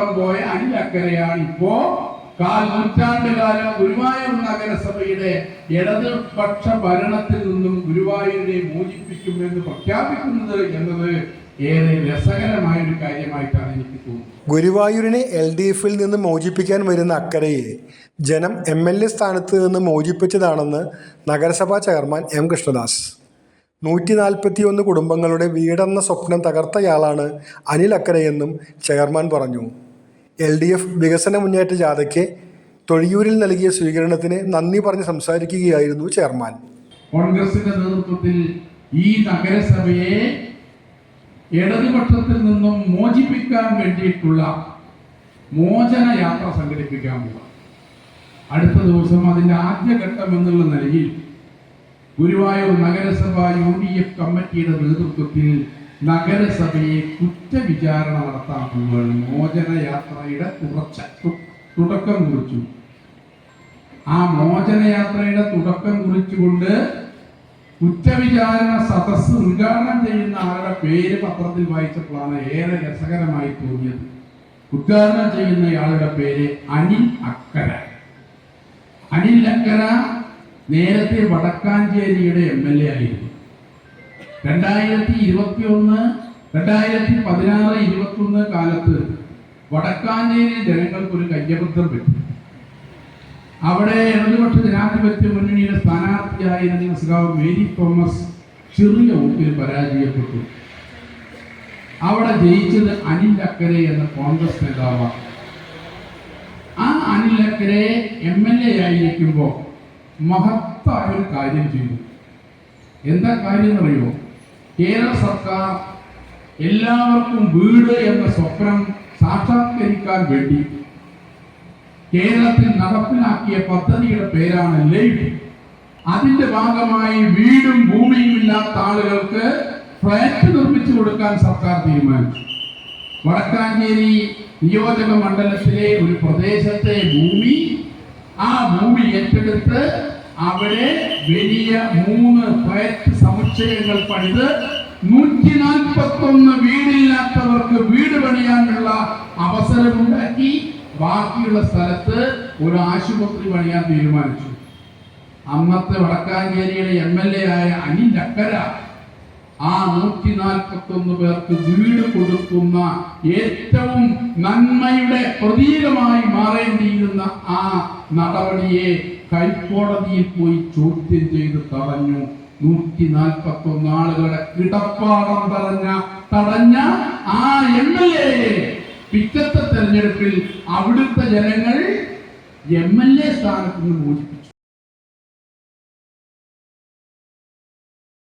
പട്ടം പോയ അനിൽ അക്കരയാണ് ഇപ്പോ. കാൽ നൂറ്റാണ്ട് കാലം ഗുരുവായൂർ നഗരസഭയുടെ ഇടതുപക്ഷ ഭരണത്തിൽ നിന്നും ഗുരുവായൂരിനെ മോചിപ്പിക്കുമെന്ന് പ്രഖ്യാപിക്കുന്നത് എന്നത് ഏറെ രസകരമായ ഒരു കാര്യമായിട്ടാണ് എനിക്ക് തോന്നുന്നത്. ഗുരുവായൂരിനെ എൽ ഡി എഫിൽ നിന്ന് മോചിപ്പിക്കാൻ വരുന്ന അക്കരയെ ജനം എം എൽ എ സ്ഥാനത്ത് നിന്ന് മോചിപ്പിച്ചതാണെന്ന് നഗരസഭാ ചെയർമാൻ എം കൃഷ്ണദാസ്. നൂറ്റി നാൽപ്പത്തിയൊന്ന് കുടുംബങ്ങളുടെ വീടെന്ന സ്വപ്നം തകർത്തയാളാണ് അനിൽ അക്കരയെന്നും ചെയർമാൻ പറഞ്ഞു. എൽ ഡി എഫ് വികസന മുന്നേറ്റ ജാഥയ്ക്ക് തൊഴിയൂരിൽ നൽകിയ സ്വീകരണത്തിന് നന്ദി പറഞ്ഞ് സംസാരിക്കുകയായിരുന്നു ചെയർമാൻ. കോൺഗ്രസിന്റെ നേതൃത്വത്തിൽ ഈ നഗരസഭയെ ഇടതുപക്ഷത്തിൽ നിന്നും മോചിപ്പിക്കാൻ വേണ്ടിയിട്ടുള്ള മോചന യാത്ര സംഘടിപ്പിക്കാൻ അടുത്ത ദിവസം അതിന്റെ ആദ്യഘട്ടം എന്നുള്ള നിലയിൽ ഗുരുവായൂർ നഗരസഭ യു ഡി എഫ് കമ്മിറ്റിയുടെ നേതൃത്വത്തിൽ നഗരസഭയെ കുറ്റവിചാരണ നടത്താൻ പോവുകയാണ് മോചന യാത്രയുടെ തുടർച്ച തുടക്കം കുറിച്ചു. ആ മോചനയാത്രയുടെ തുടക്കം കുറിച്ചുകൊണ്ട് കുറ്റവിചാരണ സദസ് ഉദ്ഘാടനം ചെയ്യുന്ന ആളുടെ പേര് പത്രത്തിൽ വായിച്ചപ്പോഴാണ് ഏറെ രസകരമായി തോന്നിയത്. ഉദ്ഘാടനം ചെയ്യുന്ന ആളുടെ പേര് അനിൽ അക്കര. അനിൽ അക്കര നേരത്തെ വടക്കാഞ്ചേരിയുടെ എം എൽ എ ആയിരുന്നു. രണ്ടായിരത്തി ഇരുപത്തി ഒന്ന് രണ്ടായിരത്തി പതിനാറ് ഇരുപത്തി ഒന്ന് കാലത്ത് വടക്കാഞ്ചേരി ജനങ്ങൾക്ക് ഒരു കയ്യബദ്ധം പറ്റി. അവിടെ ഇടതുപക്ഷ ജനാധിപത്യ മുന്നണിയുടെ സ്ഥാനാർത്ഥിയായിരുന്ന സഖാവ് മേരി തോമസ് ചെറിയ വോട്ടിൽ പരാജയപ്പെട്ടു. അവിടെ ജയിച്ചത് അനിൽ അക്കരെ എന്ന കോൺഗ്രസ് നേതാവാണ് ആ അനിൽ അക്കരെ എം എൽ എ ആയിരിക്കുമ്പോൾ മഹത്തായ ഒരു കാര്യം ചെയ്തു. എന്താ കാര്യം എന്നറിയോ കേരള സർക്കാർ എല്ലാവർക്കും വീട് എന്ന സ്വപ്നം സാക്ഷാത്കരിക്കാൻ വേണ്ടി കേരളത്തിൽ നടപ്പിലാക്കിയ പദ്ധതിയുടെ പേരാണ് ലൈഫ്. അതിന്റെ ഭാഗമായി വീടും ഭൂമിയും ഇല്ലാത്ത ആളുകൾക്ക് ഫ്ലാറ്റ് നിർമ്മിച്ചു കൊടുക്കാൻ സർക്കാർ തീരുമാനിച്ചു. വടക്കാഞ്ചേരി നിയോജക മണ്ഡലത്തിലെ ഒരു പ്രദേശത്തെ ഭൂമി ആ ഭൂമി ഏറ്റെടുത്ത് അവിടെ വലിയ മൂന്ന് സമുച്ചയങ്ങൾ പണിത് നൂറ്റി നാൽപ്പത്തി ഒന്ന് വീടില്ലാത്തവർക്ക് വീട് പണിയാനുള്ള അവസരമുണ്ടാക്കി ബാക്കിയുള്ള സ്ഥലത്ത് ഒരു ആശുപത്രി പണിയാൻ തീരുമാനിച്ചു. അന്നത്തെ വടക്കാഞ്ചേരിയുടെ എം എൽ എ ആയ അനിൽ അക്കര ആ നൂറ്റി നാൽപ്പത്തി ഒന്ന് പേർക്ക് വീട് കൊടുക്കുന്ന ഏറ്റവും നന്മയുടെ പ്രതീകമായി മാറേണ്ടിയിരുന്ന ആ നടപടിയെ ഹൈക്കോടതിയിൽ പോയി ചോദ്യം ചെയ്ത് തടഞ്ഞു. നൂറ്റി നാൽപ്പത്തി ഒന്ന് ആളുകളുടെ കിടപ്പാടം തടഞ്ഞ തടഞ്ഞ ആ എം എൽ എയെ പിറ്റത്തെ തെരഞ്ഞെടുപ്പിൽ അവിടുത്തെ ജനങ്ങൾ എം എൽ എ സ്ഥാനത്ത് നിന്ന് മോചിപ്പിച്ചു.